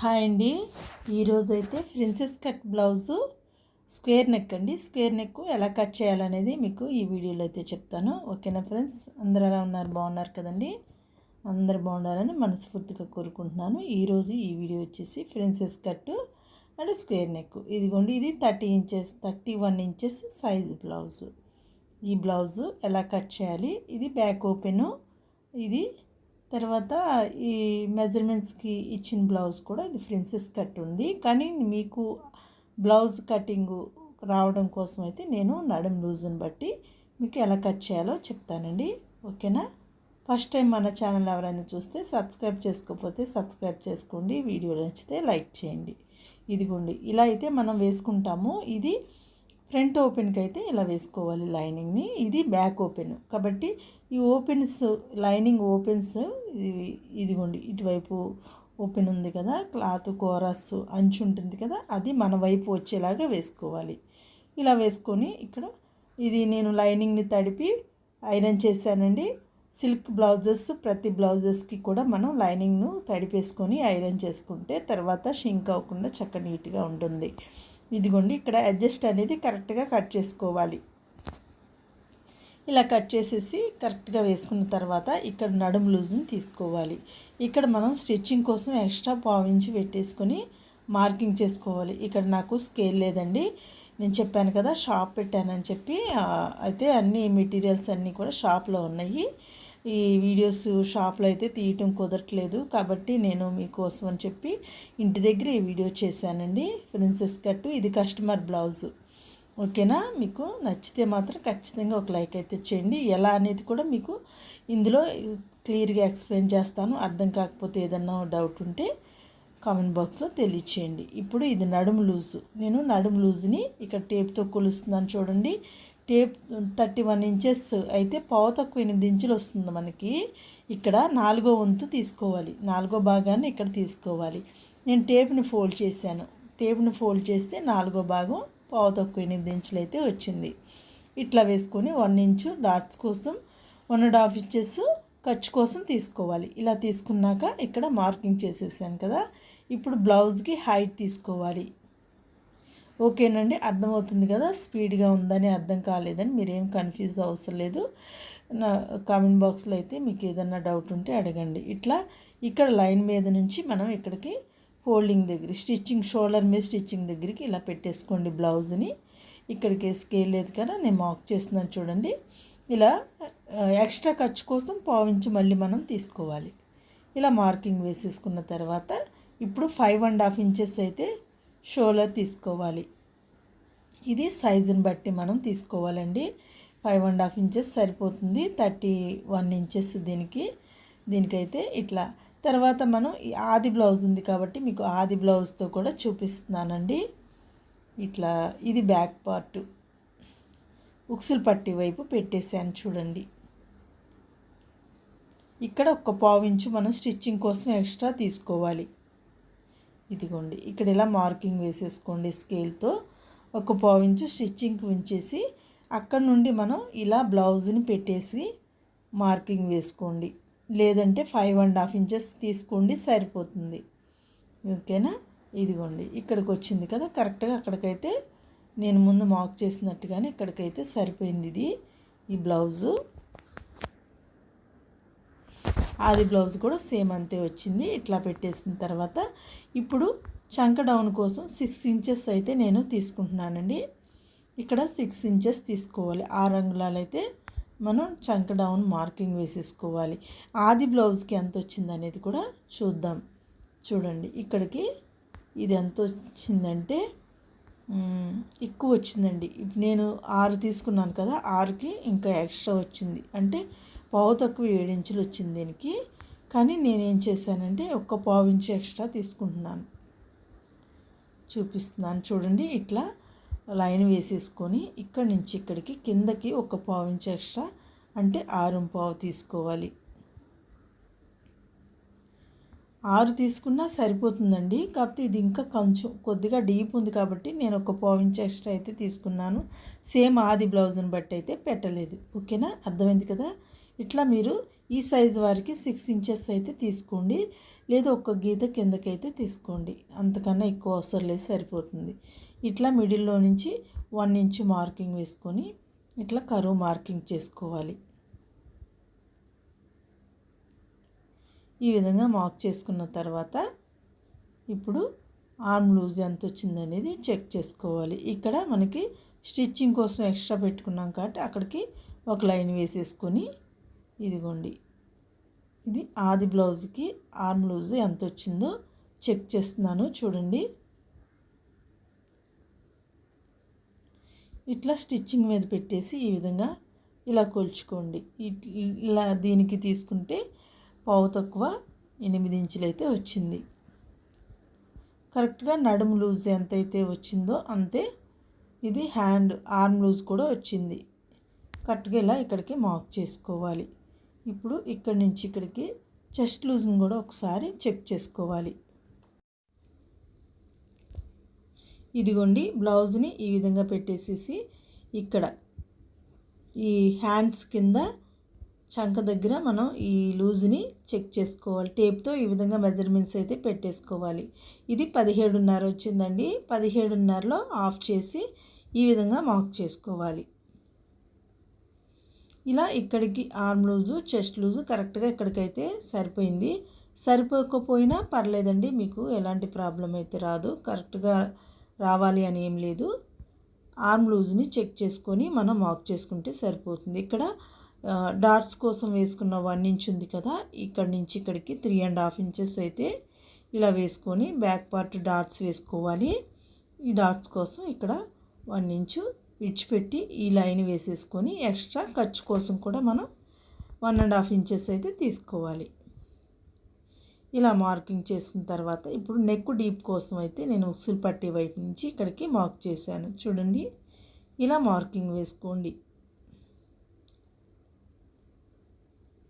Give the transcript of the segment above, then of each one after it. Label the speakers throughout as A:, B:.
A: Hi అండి. ఈరోజైతే అయితే princess cut blouse square neck అండి. స్క్వేర్ నెక్ ఎలా కట్ చేయాలనేది మీకు ఈ వీడియోలో అయితే చెప్తాను. ఓకేనా ఫ్రెండ్స్? అందరు ఎలా ఉన్నారు? బాగున్నారు కదండి? అందరు బాగుండాలని మనస్ఫూర్తిగా కోరుకుంటున్నాను. ఈరోజు ఈ వీడియో వచ్చేసి princess cut and square neck. ఇదిగోండి ఇది thirty inches thirty one inches size blouse. ఈ బ్లౌజు ఎలా కట్ చేయాలి? ఇది బ్యాక్ ఓపెను. ఇది తర్వాత ఈ మెజర్మెంట్స్కి ఇచ్చిన బ్లౌజ్ కూడా ఇది ప్రిన్సెస్ కట్ ఉంది. కానీ మీకు బ్లౌజ్ కటింగ్ రావడం కోసం అయితే నేను నడుం లూజ్ని బట్టి మీకు ఎలా కట్ చేయాలో చెప్తానండి. ఓకేనా? ఫస్ట్ టైం మన ఛానల్ ఎవరైనా చూస్తే సబ్స్క్రైబ్ చేసుకోకపోతే సబ్స్క్రైబ్ చేసుకోండి. వీడియో నచ్చితే లైక్ చేయండి. ఇదిగోండి ఇలా అయితే మనం వేసుకుంటాము. ఇది ఫ్రంట్ ఓపెన్కి అయితే ఇలా వేసుకోవాలి లైనింగ్ని. ఇది బ్యాక్ ఓపెన్. కాబట్టి ఈ ఓపెన్స్ లైనింగ్ ఓపెన్స్ ఇది ఇదిగోండి ఇటువైపు ఓపెన్ ఉంది కదా క్లాత్ కోరస్ అంచు ఉంటుంది కదా అది మన వైపు వచ్చేలాగా వేసుకోవాలి. ఇలా వేసుకొని ఇక్కడ ఇది నేను లైనింగ్ని తడిపి ఐరన్ చేశానండి. సిల్క్ బ్లౌజెస్ ప్రతి బ్లౌజెస్కి కూడా మనం లైనింగ్ను తడిపేసుకొని ఐరన్ చేసుకుంటే తర్వాత షింక్ అవ్వకుండా చక్క నీట్గా ఉంటుంది. ఇదిగోండి ఇక్కడ అడ్జస్ట్ అనేది కరెక్ట్గా కట్ చేసుకోవాలి. ఇలా కట్ చేసేసి కరెక్ట్గా వేసుకున్న తర్వాత ఇక్కడ నడుము లూజ్ని తీసుకోవాలి. ఇక్కడ మనం స్టిచ్చింగ్ కోసం ఎక్స్ట్రా పావించి పెట్టేసుకొని మార్కింగ్ చేసుకోవాలి. ఇక్కడ నాకు స్కేల్ లేదండి. నేను చెప్పాను కదా షాప్ పెట్టానని చెప్పి అయితే అన్ని మెటీరియల్స్ అన్నీ కూడా షాప్లో ఉన్నాయి. ఈ వీడియోస్ షాప్లో అయితే తీయటం కుదరట్లేదు. కాబట్టి నేను మీకోసం అని చెప్పి ఇంటి దగ్గర ఈ వీడియో చేశానండి. ప్రిన్సెస్ కట్టు ఇది కస్టమర్ బ్లౌజ్ ఓకేనా? మీకు నచ్చితే మాత్రం ఖచ్చితంగా ఒక లైక్ అయితే చేయండి. ఎలా అనేది కూడా మీకు ఇందులో క్లియర్గా ఎక్స్ప్లెయిన్ చేస్తాను. అర్థం కాకపోతే ఏదన్నా డౌట్ ఉంటే కామెంట్ బాక్స్లో తెలియచేయండి. ఇప్పుడు ఇది నడుము లూజు. నేను నడుము లూజ్ని ఇక్కడ టేప్తో కొలుస్తున్నాను చూడండి. టేప్ థర్టీ వన్ ఇంచెస్ అయితే పావు తక్కువ ఎనిమిది ఇంచులు వస్తుంది మనకి. ఇక్కడ నాలుగో వంతు తీసుకోవాలి. నాలుగో భాగాన్ని ఇక్కడ తీసుకోవాలి. నేను టేప్ని ఫోల్డ్ చేశాను. టేప్ని ఫోల్డ్ చేస్తే నాలుగో భాగం పావు తక్కువ ఎనిమిది ఇంచులు అయితే వచ్చింది. ఇట్లా వేసుకొని వన్ ఇంచు డాట్స్ కోసం వన్ అండ్ హాఫ్ ఇంచెస్ ఖర్చు కోసం తీసుకోవాలి. ఇలా తీసుకున్నాక ఇక్కడ మార్కింగ్ చేసేసాను కదా. ఇప్పుడు బ్లౌజ్కి హైట్ తీసుకోవాలి. ఓకేనండి అర్థమవుతుంది కదా? స్పీడ్గా ఉందని అర్థం కాలేదని మీరేం కన్ఫ్యూజ్ అవసరం లేదు. నా కామెంట్ బాక్స్లో అయితే మీకు ఏదన్నా డౌట్ ఉంటే అడగండి. ఇట్లా ఇక్కడ లైన్ మీద నుంచి మనం ఇక్కడికి ఫోల్డింగ్ దగ్గర స్టిచ్చింగ్ షోల్డర్ మీద స్టిచ్చింగ్ దగ్గరికి ఇలా పెట్టేసుకోండి బ్లౌజ్ని. ఇక్కడికి స్కేల్ లేదు కదా నేను మార్క్ చేస్తున్నాను చూడండి. ఇలా ఎక్స్ట్రా ఖర్చు కోసం పావించి మళ్ళీ మనం తీసుకోవాలి. ఇలా మార్కింగ్ వేసేసుకున్న తర్వాత ఇప్పుడు ఫైవ్ అండ్ హాఫ్ ఇంచెస్ అయితే షోలర్ తీసుకోవాలి. ఇది సైజుని బట్టి మనం తీసుకోవాలండి. ఫైవ్ అండ్ హాఫ్ ఇంచెస్ సరిపోతుంది. థర్టీ వన్ ఇంచెస్ దీనికి. దీనికైతే ఇట్లా. తర్వాత మనం ఆది బ్లౌజ్ ఉంది కాబట్టి మీకు ఆది బ్లౌజ్తో కూడా చూపిస్తున్నానండి. ఇట్లా ఇది బ్యాక్ పార్ట్. ఉక్సులు పట్టి వైపు పెట్టేశాను చూడండి. ఇక్కడ ఒక పావు ఇంచు మనం స్టిచ్చింగ్ కోసం ఎక్స్ట్రా తీసుకోవాలి. ఇదిగోండి ఇక్కడ ఇలా మార్కింగ్ వేసేసుకోండి స్కేల్తో. ఒక పావించు స్టిచ్చింగ్ ఉంచేసి అక్కడ నుండి మనం ఇలా బ్లౌజ్ని పెట్టేసి మార్కింగ్ వేసుకోండి. లేదంటే ఫైవ్ అండ్ హాఫ్ ఇంచెస్ తీసుకోండి సరిపోతుంది. ఓకేనా? ఇదిగోండి ఇక్కడికి వచ్చింది కదా కరెక్ట్గా అక్కడికైతే నేను ముందు మార్క్ చేసినట్టుగానే ఇక్కడికైతే సరిపోయింది ఇది ఈ బ్లౌజు. ఆది బ్లౌజ్ కూడా సేమ్ అంతే వచ్చింది ఇట్లా పెట్టేసిన తర్వాత ఇప్పుడు చంక డౌన్ కోసం సిక్స్ ఇంచెస్ అయితే నేను తీసుకుంటున్నానండి. ఇక్కడ సిక్స్ ఇంచెస్ తీసుకోవాలి. ఆ రంగులాలు అయితే మనం చంక డౌన్ మార్కింగ్ వేసేసుకోవాలి. ఆది బ్లౌజ్కి ఎంత వచ్చింది అనేది కూడా చూద్దాం. చూడండి ఇక్కడికి ఇది ఎంత వచ్చిందంటే ఎక్కువ వచ్చిందండి. నేను ఆరు తీసుకున్నాను కదా ఆరుకి ఇంకా ఎక్స్ట్రా వచ్చింది. అంటే పావు తక్కువ ఏడించులు వచ్చింది దీనికి. కానీ నేనేం చేశానంటే ఒక్క పావు ఇంచు ఎక్స్ట్రా తీసుకుంటున్నాను. చూపిస్తున్నాను చూడండి ఇట్లా లైన్ వేసేసుకొని ఇక్కడి నుంచి ఇక్కడికి కిందకి ఒక పావు ఇంచు ఎక్స్ట్రా అంటే ఆరు పావు తీసుకోవాలి. ఆరు తీసుకున్నా సరిపోతుందండి. కాకపోతే ఇది ఇంకా కొంచెం కొద్దిగా డీప్ ఉంది కాబట్టి నేను ఒక పావు ఇంచ్ ఎక్స్ట్రా అయితే తీసుకున్నాను. సేమ్ ఆది బ్లౌజ్ని బట్టి అయితే పెట్టలేదు. ఓకేనా? అర్థమైంది కదా? ఇట్లా మీరు ఈ సైజు వారికి సిక్స్ ఇంచెస్ అయితే తీసుకోండి. లేదా ఒక్క గీత కిందకైతే తీసుకోండి. అంతకన్నా ఎక్కువ అవసరం లేదు సరిపోతుంది. ఇట్లా మిడిల్లో నుంచి వన్ ఇంచ్ మార్కింగ్ వేసుకొని ఇట్లా కరువు మార్కింగ్ చేసుకోవాలి. ఈ విధంగా మార్క్ చేసుకున్న తర్వాత ఇప్పుడు ఆర్మ్ లూజ్ ఎంత వచ్చిందనేది చెక్ చేసుకోవాలి. ఇక్కడ మనకి స్టిచ్చింగ్ కోసం ఎక్స్ట్రా పెట్టుకున్నాం కాబట్టి అక్కడికి ఒక లైన్ వేసేసుకొని ఇదిగోండి. ఇది ఆది బ్లౌజ్కి ఆర్మ్ లూజ్ ఎంత వచ్చిందో చెక్ చేస్తున్నాను చూడండి. ఇట్లా స్టిచ్చింగ్ మీద పెట్టేసి ఈ విధంగా ఇలా కొలుచుకోండి. ఇలా దీనికి తీసుకుంటే పావు తక్కువ ఎనిమిది ఇంచులు అయితే వచ్చింది. కరెక్ట్గా నడుము లూజ్ ఎంతైతే వచ్చిందో అంతే ఇది హ్యాండ్ ఆర్మ్ లూజ్ కూడా వచ్చింది. కరెక్ట్గా ఇలా ఇక్కడికి మార్క్ చేసుకోవాలి. ఇప్పుడు ఇక్కడి నుంచి ఇక్కడికి చెస్ట్ లూజ్ని కూడా ఒకసారి చెక్ చేసుకోవాలి. ఇదిగోండి బ్లౌజ్ని ఈ విధంగా పెట్టేసేసి ఇక్కడ ఈ హ్యాండ్స్ కింద చంక దగ్గర మనం ఈ లూజ్ని చెక్ చేసుకోవాలి. టేప్తో ఈ విధంగా మెజర్మెంట్స్ అయితే పెట్టేసుకోవాలి. ఇది పదిహేడున్నర వచ్చిందండి. పదిహేడున్నరలో ఆఫ్ చేసి ఈ విధంగా మార్క్ చేసుకోవాలి. ఇలా ఇక్కడికి ఆర్మ్ లూజు చెస్ట్ లూజు కరెక్ట్గా ఇక్కడికైతే సరిపోయింది. సరిపోకపోయినా పర్లేదండి మీకు ఎలాంటి ప్రాబ్లం అయితే రాదు. కరెక్ట్గా రావాలి అని ఏం లేదు. ఆర్మ్ లూజ్ని చెక్ చేసుకొని మనం మార్క్ చేసుకుంటే సరిపోతుంది. ఇక్కడ డాట్స్ కోసం వేసుకున్న వన్ ఇంచ్ ఉంది కదా ఇక్కడ నుంచి ఇక్కడికి త్రీ అండ్ హాఫ్ ఇంచెస్ అయితే ఇలా వేసుకొని బ్యాక్ పార్ట్ డాట్స్ వేసుకోవాలి. ఈ డాట్స్ కోసం ఇక్కడ వన్ ఇంచు విడిచిపెట్టి ఈ లైన్ వేసేసుకొని ఎక్స్ట్రా ఖర్చు కోసం కూడా మనం వన్ అండ్ హాఫ్ ఇంచెస్ అయితే తీసుకోవాలి. ఇలా మార్కింగ్ చేసుకున్న తర్వాత ఇప్పుడు నెక్ డీప్ కోసం అయితే నేను ఉక్సులు పట్టే వైపు నుంచి ఇక్కడికి మార్క్ చేశాను. చూడండి ఇలా మార్కింగ్ వేసుకోండి.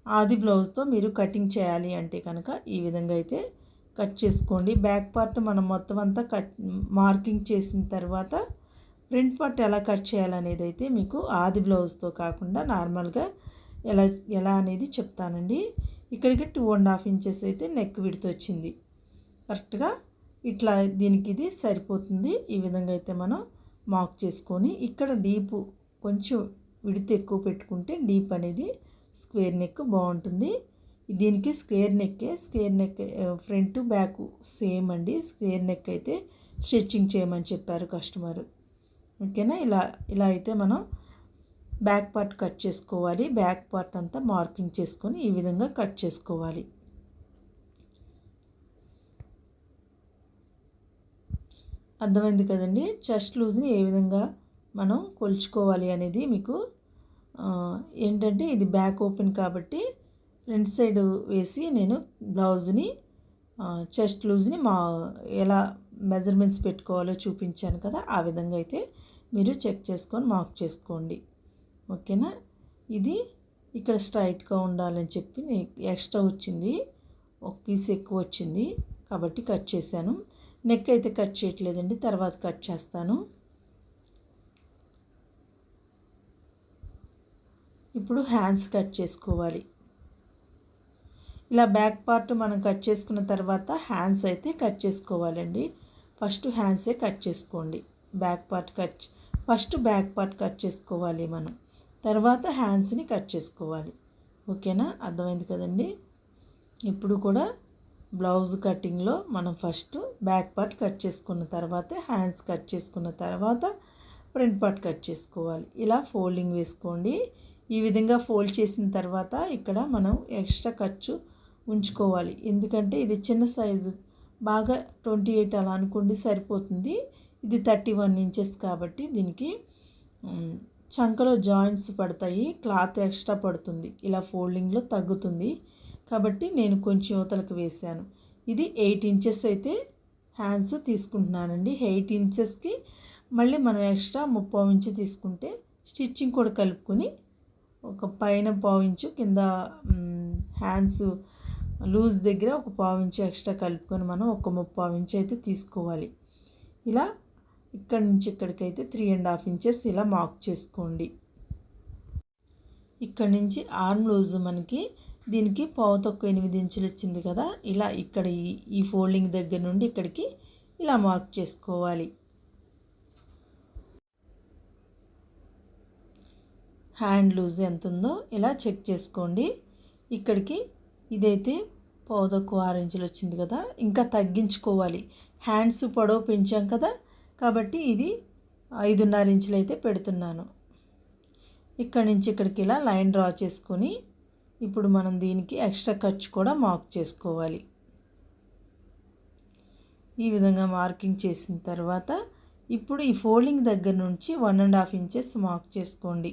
A: ఆది బ్లౌజ్తో మీరు కటింగ్ చేయాలి అంటే కనుక ఈ విధంగా అయితే కట్ చేసుకోండి. బ్యాక్ పార్ట్ మనం మొత్తం అంతా కట్ మార్కింగ్ చేసిన తర్వాత ప్రింట్ పట్టు ఎలా కట్ చేయాలనేది అయితే మీకు ఆది బ్లౌజ్తో కాకుండా నార్మల్గా ఎలా ఎలా అనేది చెప్తానండి. ఇక్కడికి టూ అండ్ హాఫ్ ఇంచెస్ అయితే నెక్ విడితో వచ్చింది. కరెక్ట్గా ఇట్లా దీనికి ఇది సరిపోతుంది. ఈ విధంగా అయితే మనం మార్క్ చేసుకొని ఇక్కడ డీప్ కొంచెం విడితే ఎక్కువ పెట్టుకుంటే డీప్ అనేది స్క్వేర్ నెక్ బాగుంటుంది. దీనికి square నెక్కే square neck front back same అండి. స్క్వేర్ నెక్ అయితే స్టిచ్చింగ్ చేయమని చెప్పారు కస్టమర్. ఓకేనా? ఇలా ఇలా అయితే మనం బ్యాక్ పార్ట్ కట్ చేసుకోవాలి. బ్యాక్ పార్ట్ అంతా మార్కింగ్ చేసుకొని ఈ విధంగా కట్ చేసుకోవాలి. అర్థమైంది కదండి? చెస్ట్ లూజ్ని ఏ విధంగా మనం కొలుచుకోవాలి అనేది మీకు ఏంటంటే ఇది బ్యాక్ ఓపెన్ కాబట్టి ఫ్రంట్ సైడ్ వేసి నేను బ్లౌజ్ని చెస్ట్ లూజ్ని మా ఎలా మెజర్మెంట్స్ పెట్టుకోవాలో చూపించాను కదా ఆ విధంగా అయితే మీరు చెక్ చేసుకొని మార్క్ చేసుకోండి. ఓకేనా? ఇది ఇక్కడ స్ట్రైట్గా ఉండాలని చెప్పి ఎక్స్ట్రా వచ్చింది. ఒక పీస్ ఎక్కువ వచ్చింది. కాబట్టి కట్ చేశాను. నెక్ అయితే కట్ చేయట్లేదండి. తర్వాత కట్ చేస్తాను. ఇప్పుడు హ్యాండ్స్ కట్ చేసుకోవాలి. ఇలా బ్యాక్ పార్ట్ మనం కట్ చేసుకున్న తర్వాత హ్యాండ్స్ అయితే కట్ చేసుకోవాలండి. ఫస్ట్ హ్యాండ్సే కట్ చేసుకోండి. Back part cut first back part cut చేసుకోవాలి మనం. తర్వాత హ్యాండ్స్ని కట్ చేసుకోవాలి. ఓకేనా? అర్థమైంది కదండి? ఇప్పుడు కూడా బ్లౌజ్ కటింగ్లో మనం ఫస్ట్ బ్యాక్ పార్ట్ కట్ చేసుకున్న తర్వాత హ్యాండ్స్ కట్ చేసుకున్న తర్వాత ఫ్రంట్ పార్ట్ కట్ చేసుకోవాలి. ఇలా ఫోల్డింగ్ వేసుకోండి. ఈ విధంగా ఫోల్డ్ చేసిన తర్వాత ఇక్కడ మనం ఎక్స్ట్రా ఖర్చు ఉంచుకోవాలి. ఎందుకంటే ఇది చిన్న సైజు. బాగా ట్వంటీ ఎయిట్ అలా అనుకోండి సరిపోతుంది. ఇది థర్టీ వన్ ఇంచెస్ కాబట్టి దీనికి చంకలో జాయింట్స్ పడతాయి క్లాత్ ఎక్స్ట్రా పడుతుంది ఇలా ఫోల్డింగ్లో తగ్గుతుంది. కాబట్టి నేను కొంచెం యువతలకు వేశాను. ఇది ఎయిట్ ఇంచెస్ అయితే హ్యాండ్స్ తీసుకుంటున్నానండి. ఎయిట్ ఇంచెస్కి మళ్ళీ మనం ఎక్స్ట్రా ముప్పై ఇంచు తీసుకుంటే స్టిచ్చింగ్ కూడా కలుపుకొని ఒక పైన పావు ఇంచు కింద హ్యాండ్స్ లూజ్ దగ్గర ఒక పావు ఇంచు ఎక్స్ట్రా కలుపుకొని మనం ఒక ముప్పావు ఇంచు అయితే తీసుకోవాలి. ఇలా ఇక్కడ నుంచి ఇక్కడికైతే త్రీ అండ్ హాఫ్ ఇంచెస్ ఇలా మార్క్ చేసుకోండి. ఇక్కడ నుంచి ఆర్మ్ లూజ్ మనకి దీనికి పావు తక్కువ ఎనిమిది ఇంచులు వచ్చింది కదా ఇలా ఇక్కడ ఈ ఈ ఫోల్డింగ్ దగ్గర నుండి ఇక్కడికి ఇలా మార్క్ చేసుకోవాలి. హ్యాండ్ లూజ్ ఎంత ఉందో ఇలా చెక్ చేసుకోండి. ఇక్కడికి ఇదైతే పావు తక్కువ ఆరు ఇంచులు వచ్చింది కదా ఇంకా తగ్గించుకోవాలి. హ్యాండ్స్ పొడవు పెంచాం కదా కాబట్టి ఇది ఐదున్నర ఇంచులు అయితే పెడుతున్నాను. ఇక్కడి నుంచి ఇక్కడికి ఇలా లైన్ డ్రా చేసుకొని ఇప్పుడు మనం దీనికి ఎక్స్ట్రా ఖర్చు కూడా మార్క్ చేసుకోవాలి. ఈ విధంగా మార్కింగ్ చేసిన తర్వాత ఇప్పుడు ఈ ఫోల్డింగ్ దగ్గర నుంచి one and half inches mark చేసుకోండి.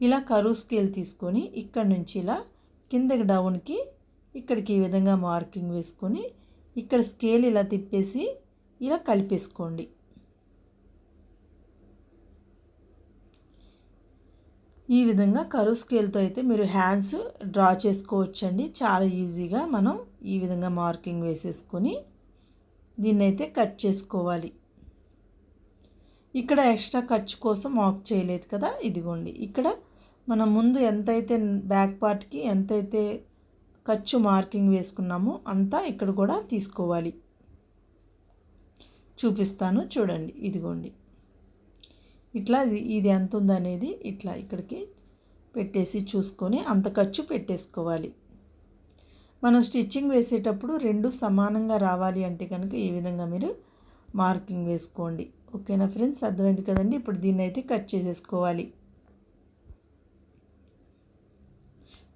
A: ఇలా కరువు స్కేల్ తీసుకొని ఇక్కడ నుంచి ఇలా కిందకి డౌన్కి ఇక్కడికి ఈ విధంగా మార్కింగ్ వేసుకొని ఇక్కడ స్కేల్ ఇలా తిప్పేసి ఇలా కలిపేసుకోండి. ఈ విధంగా కరువు స్కేల్తో అయితే మీరు హ్యాండ్స్ డ్రా చేసుకోవచ్చండి. చాలా ఈజీగా మనం ఈ విధంగా మార్కింగ్ వేసేసుకొని దీన్ని అయితే కట్ చేసుకోవాలి. ఇక్కడ ఎక్స్ట్రా ఖర్చు కోసం మార్క్ చేయలేదు కదా ఇదిగోండి. ఇక్కడ మనం ముందు ఎంతైతే బ్యాక్ పార్ట్కి ఎంతైతే ఖర్చు మార్కింగ్ వేసుకున్నామో అంతా ఇక్కడ కూడా తీసుకోవాలి. చూపిస్తాను. చూడండి ఇదిగోండి. ఇట్లా ఇది ఎంత ఉందనేది ఇట్లా ఇక్కడికి పెట్టేసి చూసుకొని అంత ఖర్చు పెట్టేసుకోవాలి. మనం స్టిచ్చింగ్ వేసేటప్పుడు రెండు సమానంగా రావాలి అంటే కనుక ఈ విధంగా మీరు మార్కింగ్ వేసుకోండి. ఓకేనా ఫ్రెండ్స్? అర్థమైంది కదండి? ఇప్పుడు దీన్ని అయితే కట్ చేసేసుకోవాలి.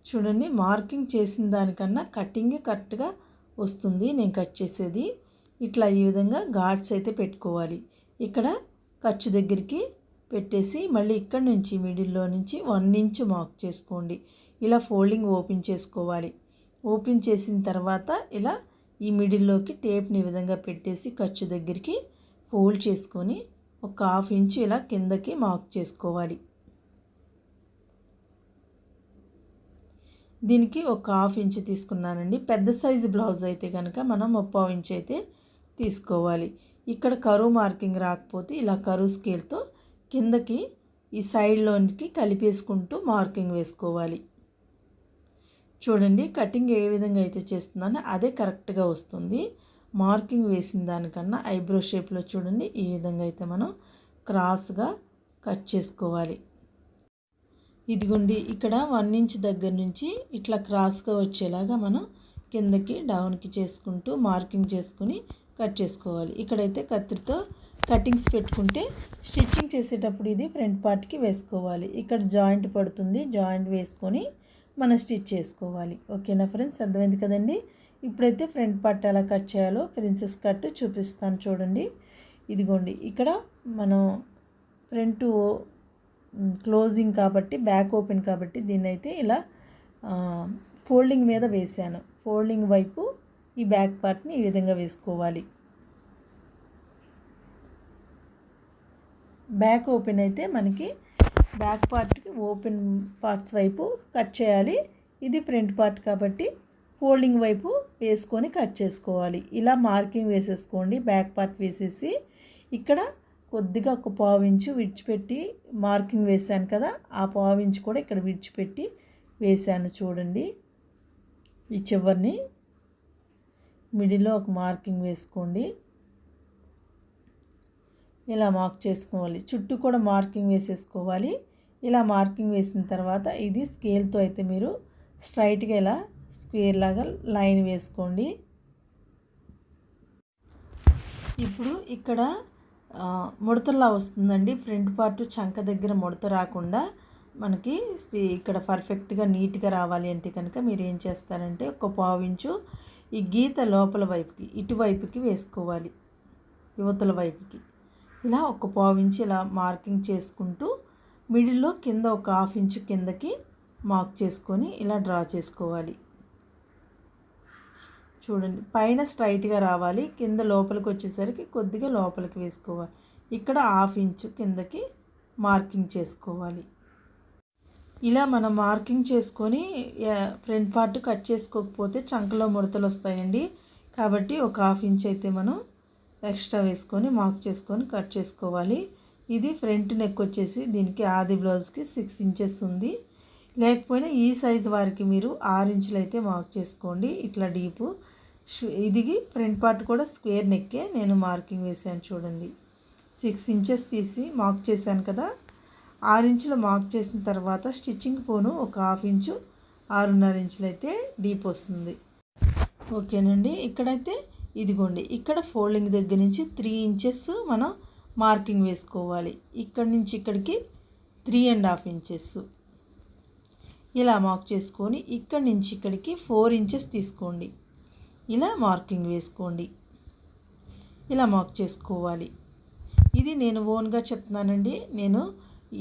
A: చూడండి మార్కింగ్ చేసిన దానికన్నా కటింగే కరెక్ట్గా వస్తుంది. నేను కట్ చేసేది ఇట్లా ఈ విధంగా ఘాట్స్ అయితే పెట్టుకోవాలి. ఇక్కడ ఖర్చు దగ్గరికి పెట్టేసి మళ్ళీ ఇక్కడ నుంచి మిడిల్లో నుంచి వన్ ఇంచ్ మార్క్ చేసుకోండి. ఇలా ఫోల్డింగ్ ఓపెన్ చేసుకోవాలి. ఓపెన్ చేసిన తర్వాత ఇలా ఈ మిడిల్లోకి టేప్ని విధంగా పెట్టేసి ఖర్చు దగ్గరికి ఫోల్డ్ చేసుకొని ఒక హాఫ్ ఇంచ్ ఇలా కిందకి మార్క్ చేసుకోవాలి. దీనికి ఒక హాఫ్ ఇంచ్ తీసుకున్నానండి. పెద్ద సైజు బ్లౌజ్ అయితే కనుక మనం ముప్పావు ఇంచ్ అయితే తీసుకోవాలి. ఇక్కడ కరువు మార్కింగ్ రాకపోతే ఇలా కరువు స్కేల్తో కిందకి ఈ సైడ్లోనికి కలిపేసుకుంటూ మార్కింగ్ వేసుకోవాలి. చూడండి కటింగ్ ఏ విధంగా అయితే చేస్తున్నానో అదే కరెక్ట్గా వస్తుంది. మార్కింగ్ వేసిన దానికన్నా ఐబ్రో షేప్లో చూడండి ఈ విధంగా అయితే మనం క్రాస్గా కట్ చేసుకోవాలి. ఇదిగోండి ఇక్కడ వన్ ఇంచ్ దగ్గర నుంచి ఇట్లా క్రాస్గా వచ్చేలాగా మనం కిందకి డౌన్కి చేసుకుంటూ మార్కింగ్ చేసుకుని కట్ చేసుకోవాలి. ఇక్కడైతే కత్తిరితో కటింగ్స్ పెట్టుకుంటే స్టిచ్చింగ్ చేసేటప్పుడు ఇది ఫ్రంట్ పార్ట్కి వేసుకోవాలి. ఇక్కడ జాయింట్ పడుతుంది. జాయింట్ వేసుకొని మనం స్టిచ్ చేసుకోవాలి. ఓకేనా ఫ్రెండ్స్? అర్థమైంది కదండి? ఇప్పుడైతే ఫ్రంట్ పార్ట్ ఎలా కట్ చేయాలో ప్రిన్సెస్ కట్ చూపిస్తాను చూడండి. ఇదిగోండి. ఇక్కడ మనం ఫ్రంట్ క్లోజింగ్ కాబట్టి బ్యాక్ ఓపెన్ కాబట్టి దీన్ని అయితే ఇలా ఫోల్డింగ్ మీద వేసాను. ఫోల్డింగ్ వైపు ఈ బ్యాక్ పార్ట్ని ఈ విధంగా వేసుకోవాలి. బ్యాక్ ఓపెన్ అయితే మనకి బ్యాక్ పార్ట్కి ఓపెన్ పార్ట్స్ వైపు కట్ చేయాలి. ఇది ఫ్రంట్ పార్ట్ కాబట్టి ఫోల్డింగ్ వైపు వేసుకొని కట్ చేసుకోవాలి. ఇలా మార్కింగ్ వేసేసుకోండి బ్యాక్ పార్ట్ వేసేసి. ఇక్కడ కొద్దిగా ఒక పావించు విడిచిపెట్టి మార్కింగ్ వేశాను కదా ఆ పావించు కూడా ఇక్కడ విడిచిపెట్టి వేశాను చూడండి. ఈ చివరిని మిడిల్లో ఒక మార్కింగ్ వేసుకోండి. ఇలా మార్క్ చేసుకోవాలి. చుట్టూ కూడా మార్కింగ్ వేసేసుకోవాలి. ఇలా మార్కింగ్ వేసిన తర్వాత ఇది స్కేల్తో అయితే మీరు స్ట్రైట్గా ఇలా స్క్వేర్ లాగా లైన్ వేసుకోండి. ఇప్పుడు ఇక్కడ ముడతలా వస్తుందండి. ఫ్రంట్ పార్ట్ చంక దగ్గర ముడత రాకుండా మనకి ఇక్కడ పర్ఫెక్ట్గా నీట్గా రావాలి అంటే కనుక మీరు ఏం చేస్తారంటే ఒక పావించు ఈ గీత లోపల వైపుకి ఇటువైపుకి వేసుకోవాలి. యువతల వైపుకి. ఇలా ఒక పావించి ఇలా మార్కింగ్ చేసుకుంటూ మిడిల్లో కింద ఒక హాఫ్ ఇంచు కిందకి మార్క్ చేసుకొని ఇలా డ్రా చేసుకోవాలి. చూడండి పైన స్ట్రైట్గా రావాలి. కింద లోపలికి వచ్చేసరికి కొద్దిగా లోపలికి వేసుకోవాలి. ఇక్కడ హాఫ్ ఇంచు కిందకి మార్కింగ్ చేసుకోవాలి. ఇలా మనం మార్కింగ్ చేసుకొని ఫ్రంట్ పార్ట్ కట్ చేసుకోకపోతే చంకలో ముడతలు వస్తాయండి. కాబట్టి ఒక హాఫ్ ఇంచ్ అయితే మనం ఎక్స్ట్రా వేసుకొని మార్క్ చేసుకొని కట్ చేసుకోవాలి. ఇది ఫ్రంట్ నెక్ వచ్చేసి దీనికి ఆది బ్లౌజ్కి సిక్స్ ఇంచెస్ ఉంది. లేకపోయినా ఈ సైజు వారికి మీరు ఆరు ఇంచులు అయితే మార్క్ చేసుకోండి. ఇట్లా డీపు. ఇది ఫ్రంట్ పార్ట్ కూడా స్క్వేర్ నెక్కే నేను మార్కింగ్ వేసాను చూడండి. సిక్స్ ఇంచెస్ తీసి మార్క్ చేశాను కదా ఆరు ఇంచులు మార్క్ చేసిన తర్వాత స్టిచ్చింగ్ పోను ఒక హాఫ్ ఇంచు. ఆరున్నర ఇంచులు అయితే డీప్ వస్తుంది. ఓకేనండి. ఇక్కడైతే ఇదిగోండి. ఇక్కడ ఫోల్డింగ్ దగ్గర నుంచి త్రీ ఇంచెస్ మనం మార్కింగ్ వేసుకోవాలి. ఇక్కడ నుంచి ఇక్కడికి త్రీ అండ్ హాఫ్ ఇంచెస్. ఇలా మార్క్ చేసుకొని ఇక్కడి నుంచి ఇక్కడికి ఫోర్ ఇంచెస్ తీసుకోండి. ఇలా మార్కింగ్ వేసుకోండి. ఇలా మార్క్ చేసుకోవాలి. ఇది నేను ఓన్గా చెప్తున్నానండి. నేను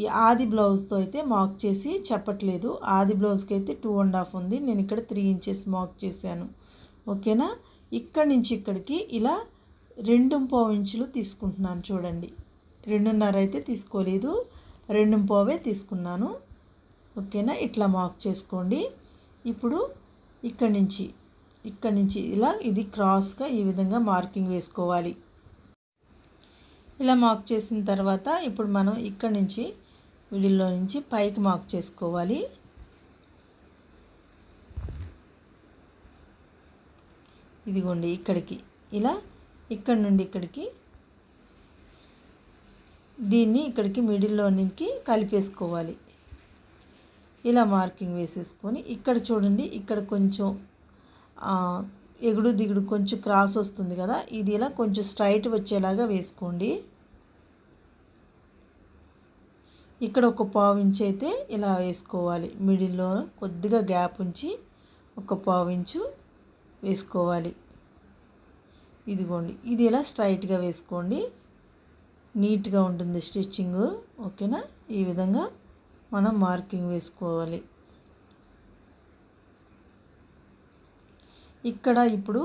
A: ఈ ఆది బ్లౌజ్తో అయితే మార్క్ చేసి చెప్పట్లేదు. ఆది బ్లౌజ్కి అయితే టూ అండ్ హాఫ్ ఉంది. నేను ఇక్కడ త్రీ ఇంచెస్ మార్క్ చేశాను. ఓకేనా? ఇక్కడి నుంచి ఇక్కడికి ఇలా రెండు పావు ఇంచులు తీసుకుంటున్నాను చూడండి. రెండున్నర అయితే తీసుకోలేదు. రెండు పావే తీసుకున్నాను. ఓకేనా? ఇట్లా మార్క్ చేసుకోండి. ఇప్పుడు ఇక్కడి నుంచి ఇక్కడి నుంచి ఇలా ఇది క్రాస్గా ఈ విధంగా మార్కింగ్ వేసుకోవాలి. ఇలా మార్క్ చేసిన తర్వాత ఇప్పుడు మనం ఇక్కడి నుంచి మిడిల్లో నుంచి పైకి మార్క్ చేసుకోవాలి. ఇదిగోండి ఇక్కడికి. ఇలా ఇక్కడ నుండి ఇక్కడికి దీన్ని ఇక్కడికి మిడిల్లో నుంచి కలిపేసుకోవాలి. ఇలా మార్కింగ్ వేసేసుకొని ఇక్కడ చూడండి ఇక్కడ కొంచెం ఎగుడు దిగుడు కొంచెం క్రాస్ వస్తుంది కదా ఇది ఇలా కొంచెం స్ట్రైట్ వచ్చేలాగా వేసుకోండి. ఇక్కడ ఒక పావు ఇంచు అయితే ఇలా వేసుకోవాలి. మిడిల్లో కొద్దిగా గ్యాప్ ఉంచి ఒక పావు ఇంచు వేసుకోవాలి. ఇదిగోండి. ఇది ఇలా స్ట్రైట్గా వేసుకోండి. నీట్గా ఉంటుంది స్టిచ్చింగ్. ఓకేనా? ఈ విధంగా మనం మార్కింగ్ వేసుకోవాలి. ఇక్కడ ఇప్పుడు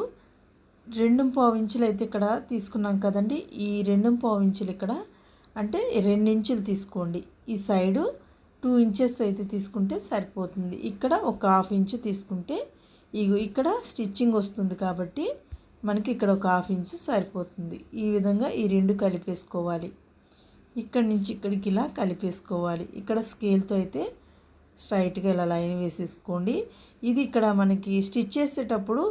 A: రెండు పావు ఇంచులు అయితే ఇక్కడ తీసుకున్నాం కదండి. ఈ రెండు పావు ఇంచులు ఇక్కడ. అంటే రెండించులు తీసుకోండి. ఈ సైడు టూ ఇంచెస్ అయితే తీసుకుంటే సరిపోతుంది. ఇక్కడ ఒక హాఫ్ ఇంచు తీసుకుంటే ఇగో ఇక్కడ స్టిచ్చింగ్ వస్తుంది కాబట్టి మనకి ఇక్కడ ఒక హాఫ్ ఇంచ్ సరిపోతుంది. ఈ విధంగా ఈ రెండు కలిపేసుకోవాలి. ఇక్కడి నుంచి ఇక్కడికి ఇలా కలిపేసుకోవాలి. ఇక్కడ స్కేల్తో అయితే స్ట్రైట్గా ఇలా లైన్ వేసేసుకోండి. ఇది ఇక్కడ మనకి స్టిచ్ చేసేటప్పుడు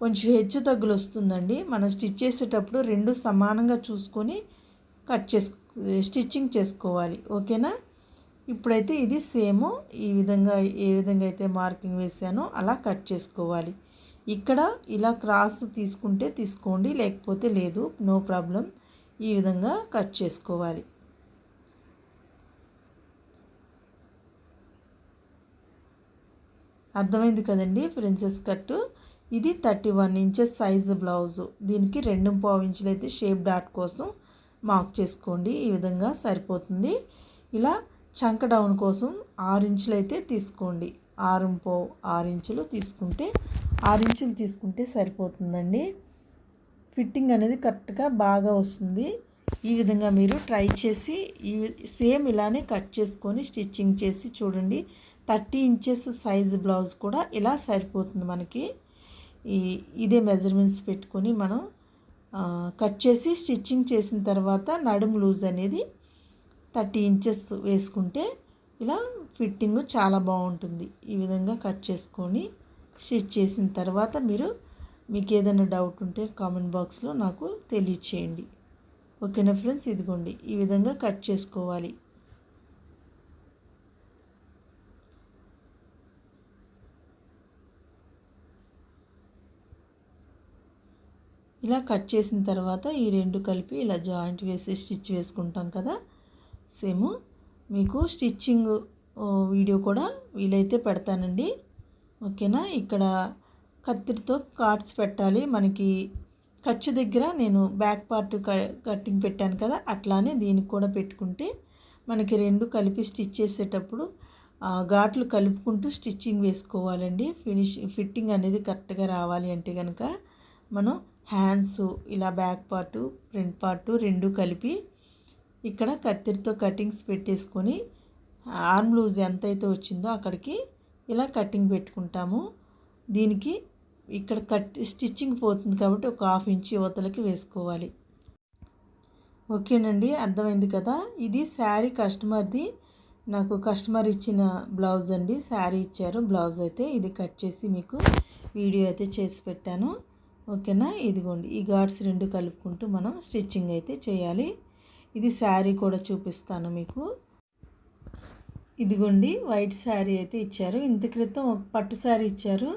A: కొంచెం హెచ్చు తగ్గులు వస్తుందండి మనం స్టిచ్ చేసేటప్పుడు రెండు సమానంగా చూసుకొని కట్ చేసుకో స్టిచ్చింగ్ చేసుకోవాలి ఓకేనా? ఇప్పుడైతే ఇది సేమ్ ఈ విధంగా ఏ విధంగా అయితే మార్కింగ్ వేసానో అలా కట్ చేసుకోవాలి. ఇక్కడ ఇలా క్రాస్ తీసుకుంటే తీసుకోండి లేకపోతే లేదు నో ప్రాబ్లం. ఈ విధంగా కట్ చేసుకోవాలి. అర్థమైంది కదండి ప్రిన్సెస్ కట్టు ఇది thirty one inches size blouse. దీనికి రెండు పావు ఇంచులు అయితే షేప్ డాట్ కోసం మార్క్ చేసుకోండి. ఈ విధంగా సరిపోతుంది. ఇలా చంక డౌన్ కోసం ఆరు ఇంచులు అయితే తీసుకోండి. ఆరు పావు ఆరు ఇంచులు తీసుకుంటే ఆరు ఇంచులు తీసుకుంటే సరిపోతుందండి. ఫిట్టింగ్ అనేది కరెక్ట్గా బాగా వస్తుంది. ఈ విధంగా మీరు ట్రై చేసి ఈ సేమ్ ఇలానే కట్ చేసుకొని స్టిచ్చింగ్ చేసి చూడండి. థర్టీ ఇంచెస్ సైజ్ బ్లౌజ్ కూడా ఇలా సరిపోతుంది మనకి. ఈ ఇదే మెజర్మెంట్స్ పెట్టుకొని మనం కట్ చేసి స్టిచ్చింగ్ చేసిన తర్వాత నడుము లూజ్ అనేది థర్టీ ఇంచెస్ వేసుకుంటే ఇలా ఫిట్టింగ్ చాలా బాగుంటుంది. ఈ విధంగా కట్ చేసుకొని స్టిచ్ చేసిన తర్వాత మీరు మీకు ఏదైనా డౌట్ ఉంటే కామెంట్ బాక్స్లో నాకు తెలియచేయండి. ఓకేనా ఫ్రెండ్స్? ఇదిగోండి. ఈ విధంగా కట్ చేసుకోవాలి. ఇలా కట్ చేసిన తర్వాత ఈ రెండు కలిపి ఇలా జాయింట్ వేసి స్టిచ్ వేసుకుంటాం కదా. సేమ్ మీకు స్టిచ్చింగ్ వీడియో కూడా వీలైతే పెడతానండి. ఓకేనా? ఇక్కడ కత్తిరితో కార్డ్స్ పెట్టాలి. మనకి ఖర్చు దగ్గర నేను బ్యాక్ పార్ట్ కట్టింగ్ పెట్టాను కదా. అట్లానే దీనికి కూడా పెట్టుకుంటే మనకి రెండు కలిపి స్టిచ్ చేసేటప్పుడు ఘాట్లు కలుపుకుంటూ స్టిచ్చింగ్ వేసుకోవాలండి. ఫినిష్ ఫిట్టింగ్ అనేది కరెక్ట్గా రావాలి అంటే కనుక మనం హ్యాండ్స్ ఇలా బ్యాక్ పార్టు ఫ్రంట్ పార్టు రెండు కలిపి ఇక్కడ కత్తిరితో కటింగ్స్ పెట్టేసుకొని ఆర్మ్ లూజ్ ఎంత అయితే వచ్చిందో అక్కడికి ఇలా కటింగ్ పెట్టుకుంటాము. దీనికి ఇక్కడ కట్ స్టిచ్చింగ్ పోతుంది కాబట్టి ఒక హాఫ్ ఇంచ్ యువతలకి వేసుకోవాలి. ఓకేనండి అర్థమైంది కదా? ఇది శారీ కస్టమర్ది నాకు కస్టమర్ ఇచ్చిన బ్లౌజ్ అండి. శారీ ఇచ్చారు బ్లౌజ్ అయితే ఇది కట్ చేసి మీకు వీడియో అయితే చేసి పెట్టాను. ఓకేనా? ఇదిగోండి ఈ గాడ్స్ రెండు కలుపుకుంటూ మనం స్టిచ్చింగ్ అయితే చేయాలి. ఇది శారీ కూడా చూపిస్తాను మీకు. ఇదిగోండి వైట్ శారీ అయితే ఇచ్చారు. ఇంత క్రితం ఒక పట్టు శారీ ఇచ్చారు.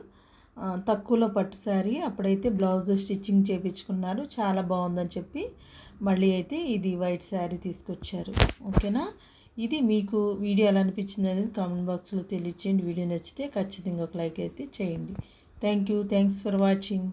A: తక్కువలో పట్టు శారీ. అప్పుడైతే బ్లౌజ్ స్టిచ్చింగ్ చేయించుకున్నారు చాలా బాగుందని చెప్పి మళ్ళీ అయితే ఇది వైట్ శారీ తీసుకొచ్చారు. ఓకేనా? ఇది మీకు వీడియో ఎలా అనిపించింది అనేది కామెంట్ బాక్స్లో తెలియచేయండి. వీడియో నచ్చితే ఖచ్చితంగా ఒక లైక్ అయితే చేయండి. Thank you. Thanks for watching.